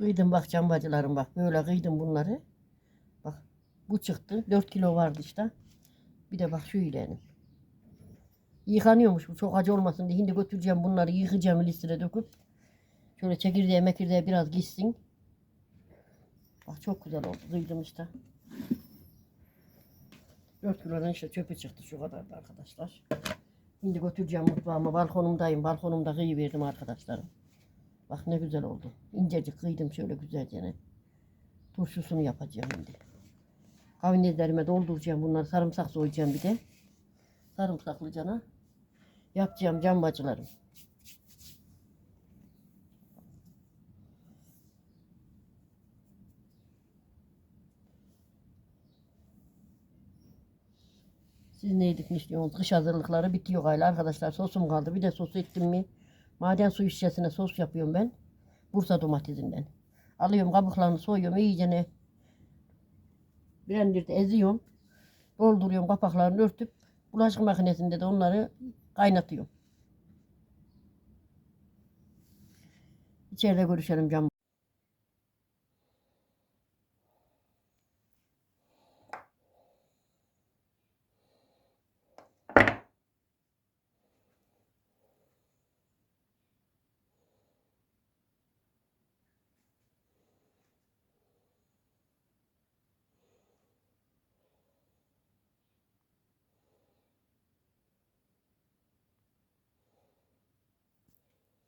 Kıydım bak cambacılarım bak. Böyle kıydım bunları. Bak bu çıktı. 4 kilo vardı işte. Bir de bak şu ilenim. Yıkanıyormuş bu çok acı olmasın diye. Şimdi götüreceğim bunları yıkayacağım listeye döküp. Şöyle çekirdeğe mekirdeğe biraz gitsin. Bak çok güzel oldu. Kıydım işte. 4 kilodan işte çöpü çıktı şu kadar da arkadaşlar. Şimdi götüreceğim mutfağıma. Balkonumdayım. Balkonumda kıyıverdim arkadaşlarım. Bak ne güzel oldu. İncecik kıydım şöyle güzelce. Turşusunu yapacağım şimdi. Kavinezlerime dolduracağım bunları. Sarımsak soyacağım bir de. Sarımsaklı cana. Yapacağım can bacılarım. Siz ne yedik ne istiyorsunuz? Kış hazırlıkları bitiyor galiba arkadaşlar. Sosum kaldı. Bir de sos ettim mi? Maden suyu şişesine sos yapıyorum ben. Bursa domatesinden. Alıyorum kabuklarını soyuyorum iyice ne. Blender'de eziyorum. Dolduruyorum kapaklarını örtüp bulaşık makinesinde de onları kaynatıyorum. İçeride görüşelim cam.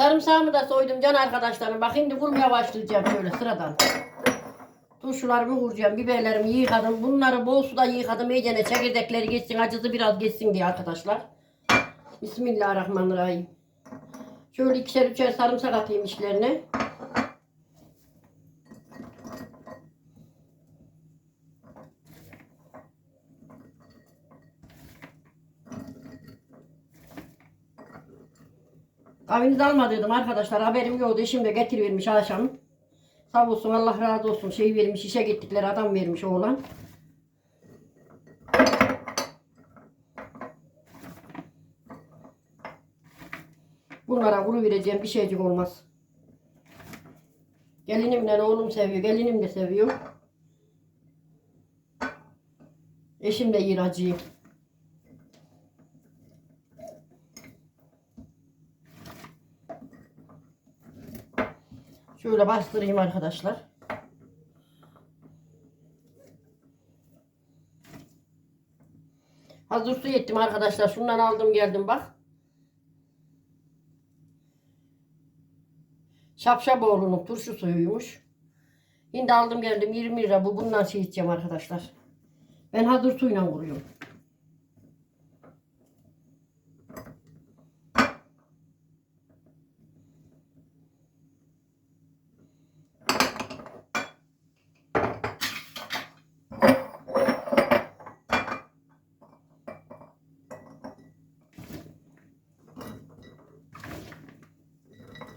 Sarımsağımı da soydum can arkadaşlarım. Bak şimdi vurmaya başlayacağım şöyle sıradan. Turşularımı vuracağım. Biberlerimi yıkadım. Bunları bol suda yıkadım. İyicene çekirdekleri geçsin. Acısı biraz geçsin diye arkadaşlar. Bismillahirrahmanirrahim. Şöyle ikişer üçer sarımsak atayım içlerine. Kahvenizi almadıydım arkadaşlar. Haberim yoktu. Eşim de getirivermiş akşam. Sağ olsun Allah razı olsun. Şey vermiş işe gittikleri adam vermiş oğlan. Bunlara kuru vereceğim bir şeycik olmaz. Gelinimle oğlum seviyor. Gelinim de seviyor. Eşim de yer. Şöyle bastırayım arkadaşlar. Hazır su ettim arkadaşlar. Şundan aldım geldim bak. Şapşaboğlu'nun turşu suyuymuş. Şimdi aldım geldim 20 lira bu. Bundan şey içeceğim arkadaşlar. Ben hazır suyla kuruyorum.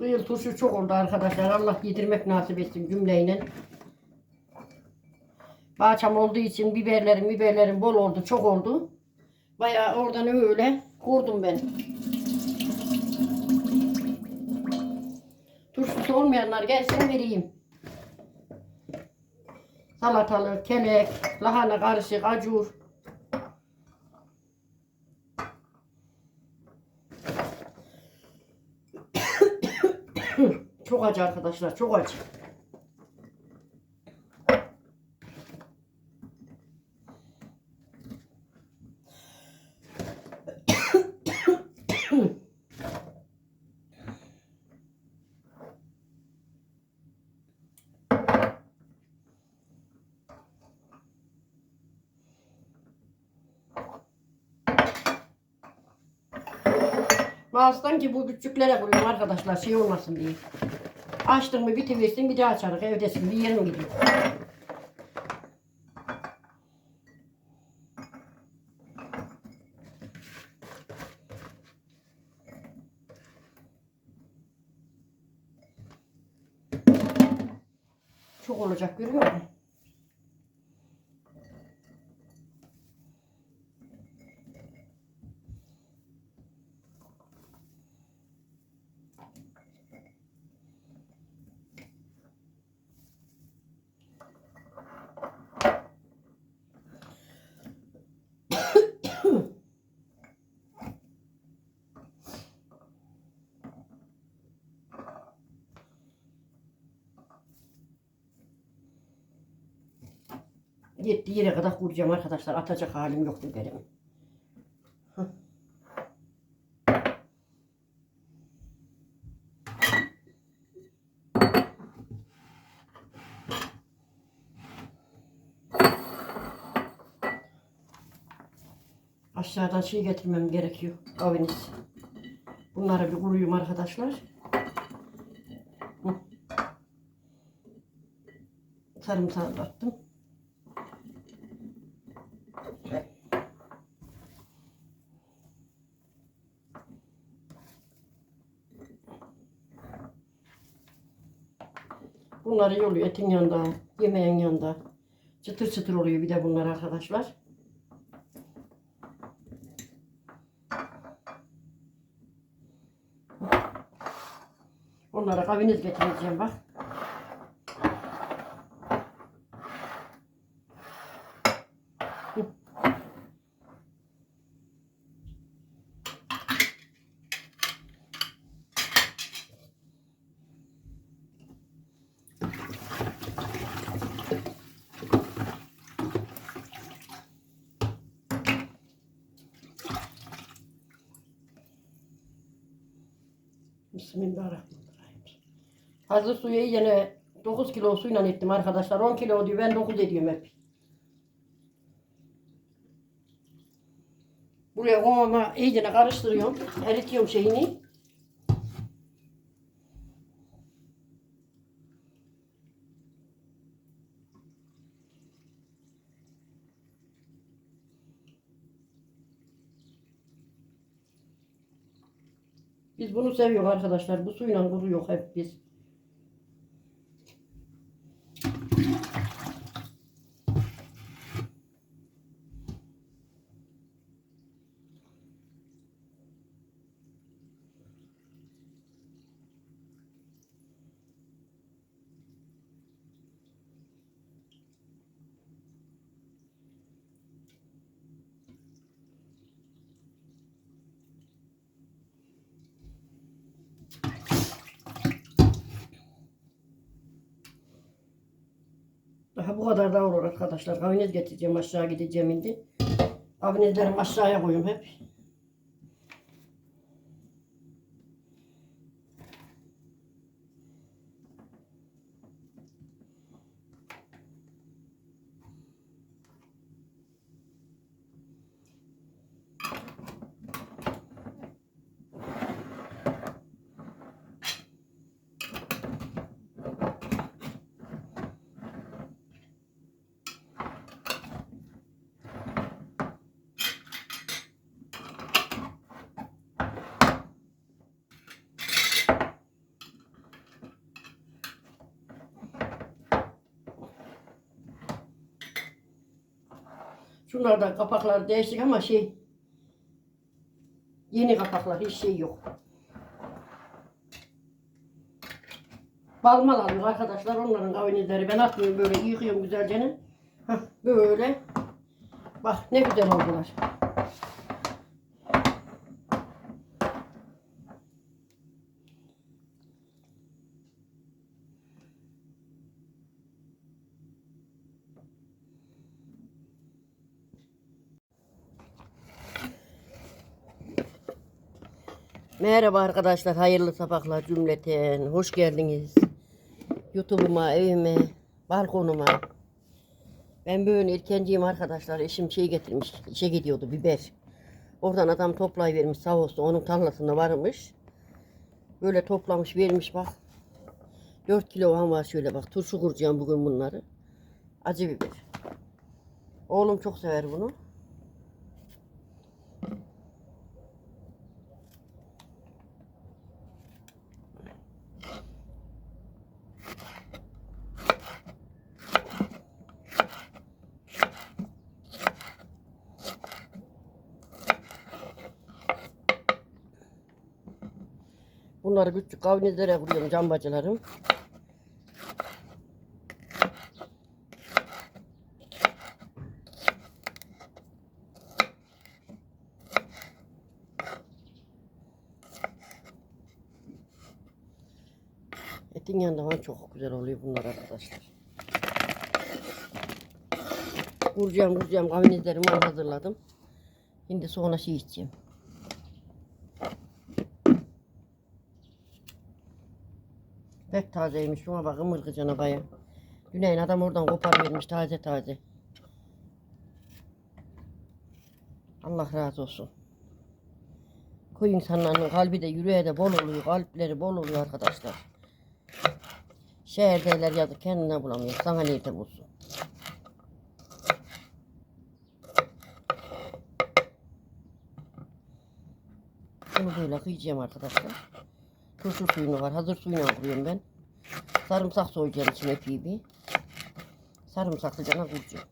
Bu yıl turşu çok oldu arkadaşlar. Allah yedirmek nasip etsin cümleyle. Bahçem olduğu için biberlerim biberlerim bol oldu. Çok oldu. Bayağı oradan öyle kurdum ben. Turşusu olmayanlar gelsin vereyim. Salatalık, kelek, lahana karışık, acur. Çok acı arkadaşlar, çok acı. Mağazdan ki bu küçüklere koyuyorum arkadaşlar şey olmasın diye. Açtın mı bitiversin bir daha açarız. Evdesin bir yerin gidiyor. Çok olacak görüyor musun? Yettiği yere kadar kuracağım arkadaşlar. Atacak halim yok biberimi. Hı. Aşağıdan şey getirmem gerekiyor. Aviniz. Bunları bir kuruyum arkadaşlar. Sarımsağı da Bunları yoluyor etin yanında, yemeğin yanında. Çıtır çıtır oluyor bir de bunlar arkadaşlar. Onlara kaviniz getireceğim bak. Bismillahirrahmanirrahim. Hazır suyu yine 9 kilo suyla ettim arkadaşlar. 10 kilo diyor ben 9 ediyorum hep. Buraya kovama iyice karıştırıyorum. Eritiyorum şeyini. Biz bunu seviyoruz arkadaşlar. Bu suyla kuruyor hep biz. Daha bu kadar da olur arkadaşlar. Kaviniz getireceğim aşağı gideceğim şimdi. Kavinizlerimi aşağıya koyuyorum hep. Şunlar da kapaklar değişik ama şey yeni kapaklar hiç şey yok. Balmal alıyor arkadaşlar onların kavinizleri. Ben atmıyorum böyle yıkıyorum güzelce. Hah, böyle. Bak ne güzel oldular. Merhaba arkadaşlar, hayırlı sabahlar cümleten. Hoş geldiniz. YouTube'uma, evime, balkonuma. Ben böyle erkenciyim arkadaşlar. Eşim şey getirmiş, işe gidiyordu biber. Oradan adam toplayıvermiş sağ olsun. Onun tarlasında varmış. Böyle toplamış vermiş bak. 4 kilo var şöyle bak. Turşu kuracağım bugün bunları. Acı biber. Oğlum çok sever bunu. Bunları küçük kavanozlara koyuyorum cambacılarım. Etin yanında çok güzel oluyor bunlar arkadaşlar. Kuracağım kuracağım kavanozlarımı hazırladım. Şimdi sonra şey içeceğim. Pek tazeymiş. Şuna bak ımırgıcana baya. Güney'in adam oradan kopar vermiş taze taze. Allah razı olsun. Köy insanlarının kalbi de yüreği de bol oluyor. Kalpleri bol oluyor arkadaşlar. Şehirdeler yazık kendine bulamıyor. Sana nerede bulsun? Bunu böyle kıyacağım arkadaşlar. Turşu suyunu var. Hazır suyuna kuruyorum ben. Sarımsak soyacağım içine bir. Sarımsaklı cana kuracağım.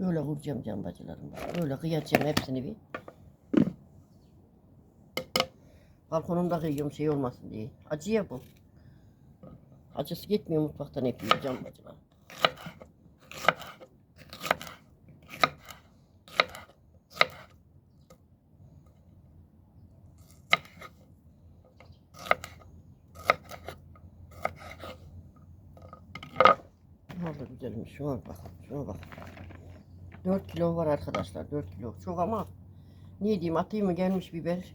Böyle kuracağım can bacılarım. Böyle kıyacağım hepsini bir. Balkonumda kıyıyorum şey olmasın diye. Acı ya bu. Acısı gitmiyor mutfaktan hep can bacılarım. Şuna bak. Şuna bak. 4 kilo var arkadaşlar. 4 kilo. Çok ama ne diyeyim atayım mı gelmiş biber.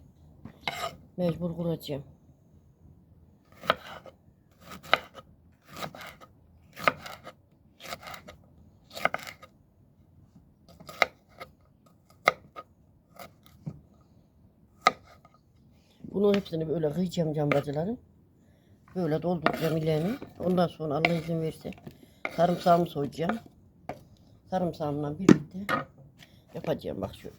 Mecbur kuracağım. Bunun hepsini böyle kıyacağım cambacıların. Böyle dolduracağım ilerini. Ondan sonra Allah izin verirse sarımsağımı soyacağım. Sarımsağımla birlikte yapacağım. Bak şu